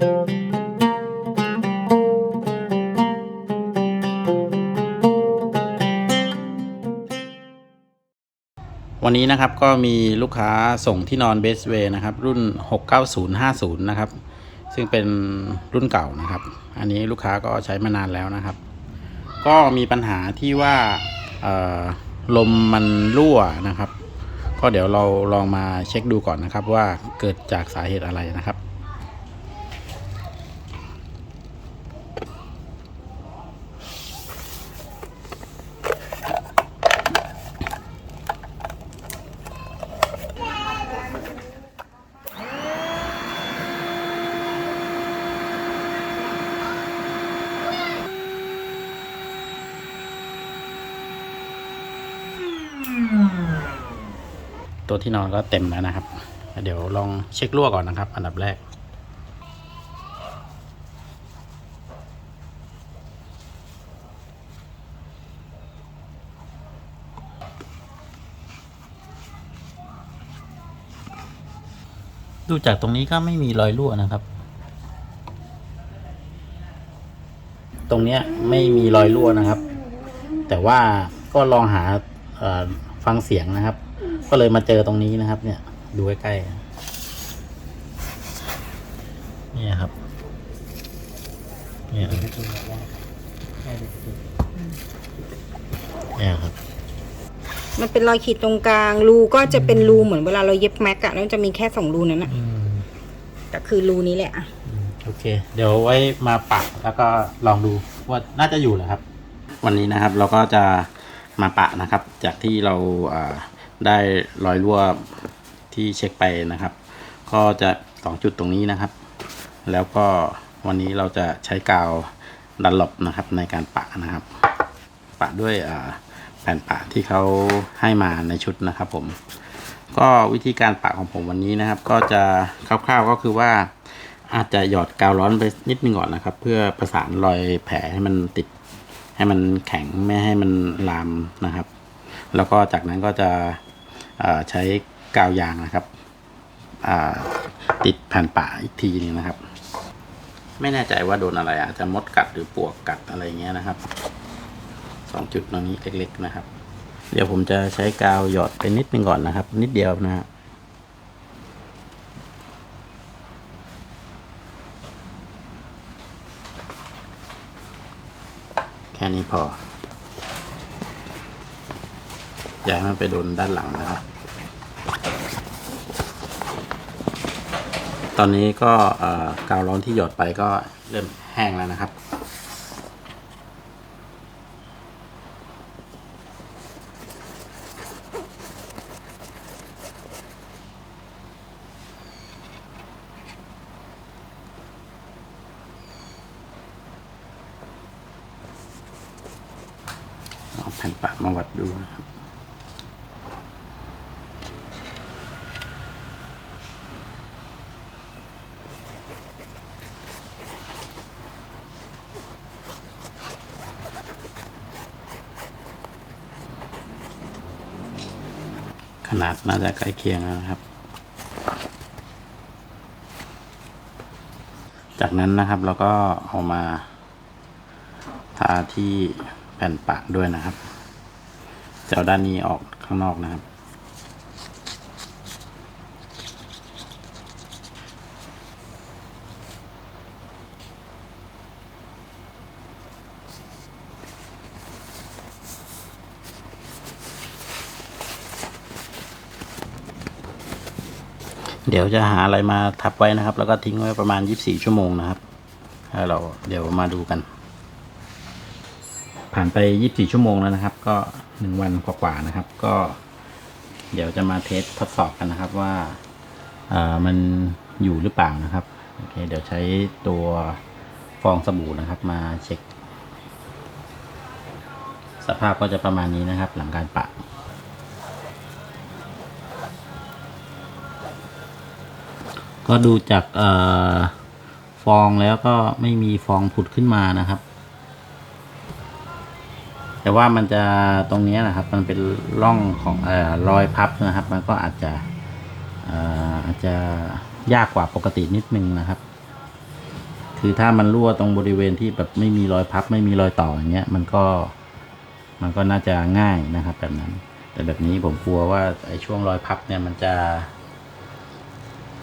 วันนี้นะครับก็มีลูกค้าส่งที่นอนเบสเวย์นะครับ รุ่น 69050 นะครับ ซึ่งเป็นรุ่นเก่านะครับ อันนี้ลูกค้าก็ใช้มานานแล้วนะครับ ก็มีปัญหาที่ว่าลมมันรั่วนะครับ ก็เดี๋ยวเราลองมาเช็คดูก่อนนะครับว่าเกิดจากสาเหตุอะไรนะครับ ตัวที่นอนก็เต็มแล้วนะครับ เดี๋ยวลองเช็ครั่วก่อนนะครับ อันดับแรก ดูจากตรงนี้ก็ไม่มีรอยรั่วนะครับ ตรงเนี้ยไม่มีรอยรั่วนะครับ แต่ว่าก็ลองหาฟังเสียงนะครับ ก็เลยมาเจอตรงนี้นะครับ เนี่ย ดูใกล้ๆเนี่ยครับ เนี่ยเนี่ยครับ มันเป็นรอยขีดตรงกลาง รูก็จะเป็นรูเหมือนเวลาเราเย็บแม็กอะแล้วมันจะมีแค่สองรูนั้นอะอืมแต่คือรูนี้แหละอะอืมโอเค เดี๋ยวไว้มาปักแล้วก็ลองดูว่าน่าจะอยู่แหละครับ วันนี้นะครับเราก็จะมาปะนะครับ จากที่เราอ่า ได้รอยรั่วที่เช็คไปนะครับ ก็จะสองจุดตรงนี้นะครับ แล้วก็วันนี้เราจะใช้กาวดันหลบนะครับในการปะนะครับ ปะด้วยแผ่นปะที่เขาให้มาในชุดนะครับผมก็วิธีการปะของผมวันนี้นะครับ ก็จะคร่าวๆก็คือว่าอาจจะหยอดกาวร้อนไปนิดนึงก่อนนะครับ เพื่อประสานรอยแผลให้มันติด ให้มันแข็งไม่ให้มันลามนะครับ แล้วก็จากนั้นก็จะ ใช้กาวยางนะครับติดแผ่นปะอีกทีนึงนะครับ ไม่แน่ใจว่าโดนอะไรอาจจะมดกัดหรือปลวกกัดอะไรเงี้ยนะครับสองจุดตรงนี้เล็ก ๆนะครับ เดี๋ยวผมจะใช้กาวหยอดไปนิดนึงก่อนนะครับ นิดเดียวนะฮะแค่นี้พอ อย่าให้มันไปโดนด้านหลังนะครับ ตอนนี้ก็กาวร้อนที่หยดไปก็เริ่มแห้งแล้วนะครับเอาแผ่นปะมาวัดดูนะครับ ขนาดน่าจะใกล้เคียงแล้วนะครับ จากนั้นนะครับเราก็เอามาทาที่แผ่นปะด้วยนะครับจะเอาด้านนี้ออกข้างนอกนะครับ เดี๋ยวจะหาอะไรมาทับไว้นะครับ แล้วก็ทิ้งไว้ประมาณ 24 ชั่วโมงนะครับเราเดี๋ยวมาดูกัน ผ่านไป 24 ชั่วโมงแล้วนะครับ ก็ 1 วันกว่าๆนะครับ ก็ เดี๋ยวจะมาเทสทดสอบกันนะครับว่าเออมันอยู่หรือเปล่านะครับโอเคเดี๋ยวใช้ตัวฟองสบู่นะครับ มาเช็ค สภาพก็จะประมาณนี้นะครับ หลังการปะ ก็ดูจากเอ่อฟองแล้วก็ไม่มีฟองผุดขึ้นมานะครับ แต่ว่ามันจะตรงนี้นะครับ มันเป็นร่องของเอ่อรอยพับนะครับ มันก็อาจจะเอ่ออาจจะยากกว่าปกตินิดนึงนะครับ คือถ้ามันรั่วตรงบริเวณที่แบบไม่มีรอยพับ ไม่มีรอยต่ออย่างเงี้ย มันก็มันก็น่าจะง่ายนะครับ แบบนั้น แต่แบบนี้ผมกลัวว่าไอ้ช่วงรอยพับเนี่ยมันจะ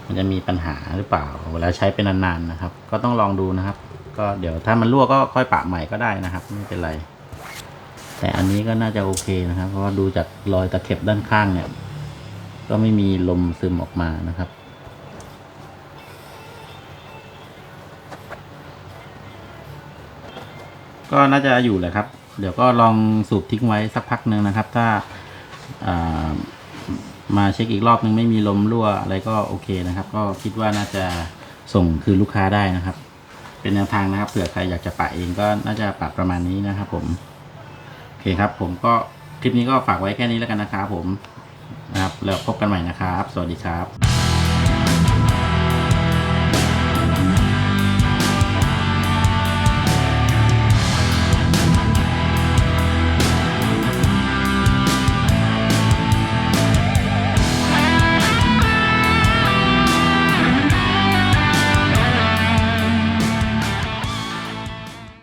มันจะมีปัญหาหรือเปล่าเวลาใช้เป็นนานๆนะครับ ก็ต้องลองดูนะครับ ก็เดี๋ยวถ้ามันรั่วก็ค่อยปะใหม่ก็ได้นะครับ ไม่เป็นไร แต่อันนี้ก็น่าจะโอเคนะครับ เพราะว่าดูจากรอยตะเข็บด้านข้างเนี่ย ก็ไม่มีลมซึมออกมานะครับก็น่าจะอยู่แหละครับ เดี๋ยวก็ลองสูบทิ้งไว้สักพักหนึ่งนะครับ ถ้าอ่า มาเช็คอีกรอบนึงไม่มีลมรั่วอะไรก็โอเคนะครับ ก็คิดว่าน่าจะส่งคืนลูกค้าได้นะครับ เป็นแนวทางนะครับเผื่อใครอยากจะปะเองก็น่าจะปะประมาณนี้นะครับ ผมโอเคครับ ผมก็คลิปนี้ก็ฝากไว้แค่นี้แล้วกันนะครับผมนะครับแล้วพบกันใหม่นะครับ สวัสดีครับ